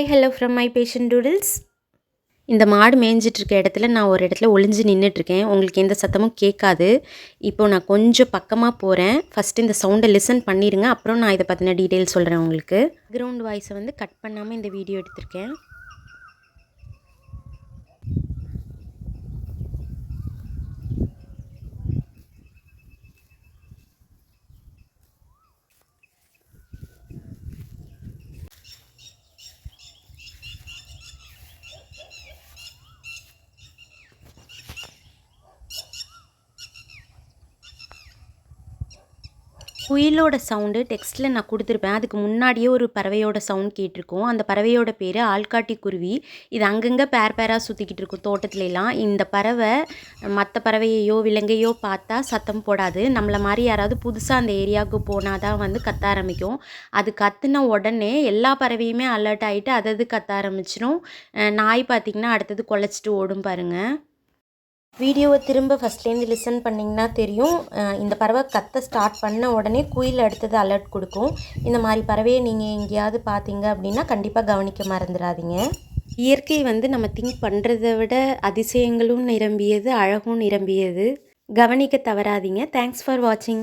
Hi hello from my patient doodles இந்த மாடு மேய்ஞ்சிட்ருக்க இடத்துல நான் ஒரு இடத்துல ஒளிஞ்சு நின்றுட்டுருக்கேன் உங்களுக்கு எந்த சத்தமும் கேட்காது. இப்போ நான் கொஞ்சம் பக்கமாக போகிறேன் ஃபஸ்ட்டு இந்த சவுண்டை லிசன் பண்ணிடுங்க அப்புறம் நான் இதை பற்றின டீட்டெயில் சொல்கிறேன் உங்களுக்கு. கிரவுண்ட் வாய்ஸை வந்து கட் பண்ணாமல் இந்த வீடியோ எடுத்திருக்கேன். குயிலோட சவுண்டு டெக்ஸ்ட்டில் நான் கொடுத்துருப்பேன். அதுக்கு முன்னாடியே ஒரு பறவையோட சவுண்ட் கேட்டிருக்கோம். அந்த பறவையோட பேர் ஆள்காட்டி குருவி. இது அங்கங்கே பேர் பேராக சுற்றிக்கிட்டு இருக்கும் தோட்டத்துலலாம் இந்த பறவை மற்ற பறவையையோ விலங்கையோ பார்த்தா சத்தம் போடாது. நம்மளை மாதிரி யாராவது புதுசாக அந்த ஏரியாவுக்கு போனால் தான் வந்து கத்த ஆரம்பிக்கும். அது கத்துன உடனே எல்லா பறவையுமே அலர்ட் ஆகிட்டு அதது கத்த ஆரம்பிச்சிடும் நாய் பார்த்திங்கன்னா அடுத்தது குலைச்சிட்டு ஓடும் பாருங்கள் வீடியோவை திரும்ப ஃபஸ்ட்லேருந்து லிசன் பண்ணிங்கன்னா தெரியும். இந்த பறவை கத்த ஸ்டார்ட் பண்ண உடனே குயில் அடுத்தது அலர்ட் கொடுக்கும். இந்த மாதிரி பறவையை நீங்கள் எங்கேயாவது பார்த்தீங்க அப்படின்னா கண்டிப்பாக கவனிக்க மறந்துடாதீங்க. இயற்கை வந்து நம்ம திங்க் பண்ணுறதை விட அதிசயங்களும் நிரம்பியது அழகும் நிரம்பியது. கவனிக்க தவறாதீங்க. தேங்க்ஸ் ஃபார் வாட்சிங்